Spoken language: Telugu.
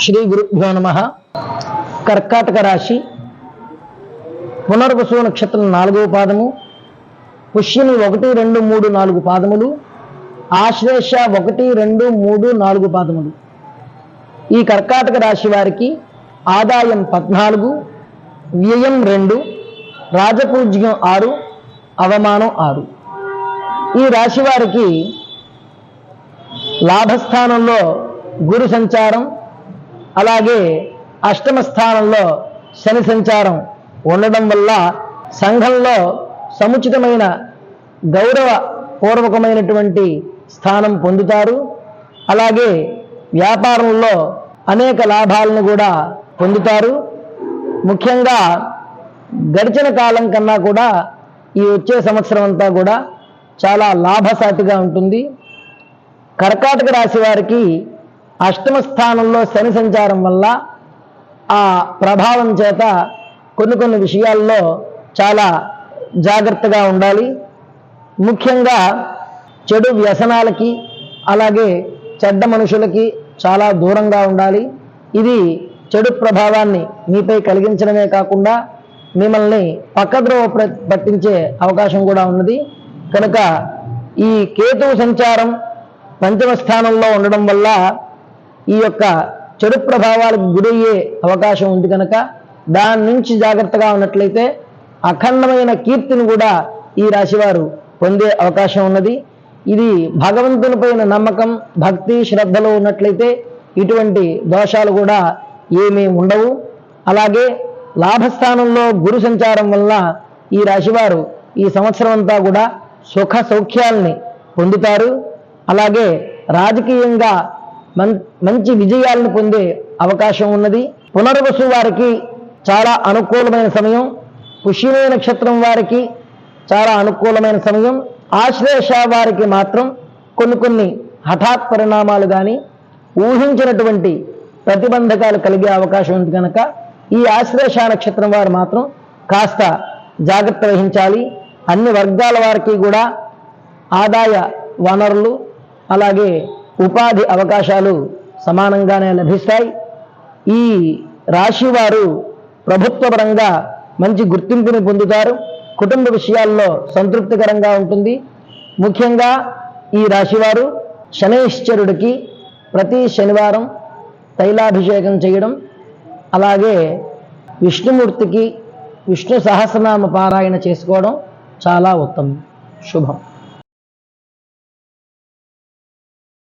శ్రీ గురుభ్యో నమ. కర్కాటక రాశి. పునర్వసు నక్షత్రం నాలుగవ పాదము. పుష్యని ఒకటి రెండు మూడు నాలుగు పాదములు. ఆశ్లేష ఒకటి రెండు మూడు నాలుగు పాదములు. ఈ కర్కాటక రాశి వారికి ఆదాయం పద్నాలుగు వ్యయం రెండు రాజపూజ్యం ఆరు అవమానం ఆరు. ఈ రాశి వారికి లాభస్థానంలో గురు సంచారం అలాగే అష్టమ స్థానంలో శని సంచారం ఉండడం వల్ల సంఘంలో సముచితమైన గౌరవ పూర్వకమైనటువంటి స్థానం పొందుతారు. అలాగే వ్యాపారంలో అనేక లాభాలను కూడా పొందుతారు. ముఖ్యంగా గడిచిన కాలం కన్నా కూడా ఈ వచ్చే సంవత్సరం అంతా కూడా చాలా లాభసాటిగా ఉంటుంది. కర్కాటక రాశి వారికి అష్టమ స్థానంలో శని సంచారం వల్ల ఆ ప్రభావం చేత కొన్ని కొన్ని విషయాల్లో చాలా జాగ్రత్తగా ఉండాలి. ముఖ్యంగా చెడు వ్యసనాలకి అలాగే చెడ్డ మనుషులకి చాలా దూరంగా ఉండాలి. ఇది చెడు ప్రభావాన్ని మీపై కలిగించడమే కాకుండా మిమ్మల్ని పక్కద్రోవ పట్టించే అవకాశం కూడా ఉన్నది. కనుక ఈ కేతువు సంచారం పంచమ స్థానంలో ఉండడం వల్ల ఈ యొక్క చెడు ప్రభావాలకు గురయ్యే అవకాశం ఉంది కనుక దాని నుంచి జాగ్రత్తగా ఉన్నట్లయితే అఖండమైన కీర్తిని కూడా ఈ రాశివారు పొందే అవకాశం ఉన్నది. ఇది భగవంతునిపైన నమ్మకం భక్తి శ్రద్ధలో ఉన్నట్లయితే ఇటువంటి దోషాలు కూడా ఏమీ ఉండవు. అలాగే లాభస్థానంలో గురు సంచారం వల్ల ఈ రాశివారు ఈ సంవత్సరం అంతా కూడా సుఖ సౌఖ్యాల్ని పొందుతారు. అలాగే రాజకీయంగా మంచి విజయాలను పొందే అవకాశం ఉన్నది. పునర్వసు వారికి చాలా అనుకూలమైన సమయం. పుష్యమే నక్షత్రం వారికి చాలా అనుకూలమైన సమయం. ఆశ్లేష వారికి మాత్రం కొన్ని కొన్ని హఠాత్ పరిణామాలు కానీ ఊహించినటువంటి ప్రతిబంధకాలు కలిగే అవకాశం ఉంది కనుక ఈ ఆశ్లేష నక్షత్రం వారు మాత్రం కాస్త జాగ్రత్త వహించాలి. అన్ని వర్గాల వారికి కూడా ఆదాయ వనరులు అలాగే ఉపాధి అవకాశాలు సమానంగానే లభిస్తాయి. ఈ రాశి వారు ప్రభుత్వపరంగా మంచి గుర్తింపుని పొందుతారు. కుటుంబ విషయాల్లో సంతృప్తికరంగా ఉంటుంది. ముఖ్యంగా ఈ రాశివారు శనైశ్చరుడికి ప్రతి శనివారం తైలాభిషేకం చేయడం అలాగే విష్ణుమూర్తికి విష్ణు సహస్రనామ పారాయణ చేసుకోవడం చాలా ఉత్తమం శుభం.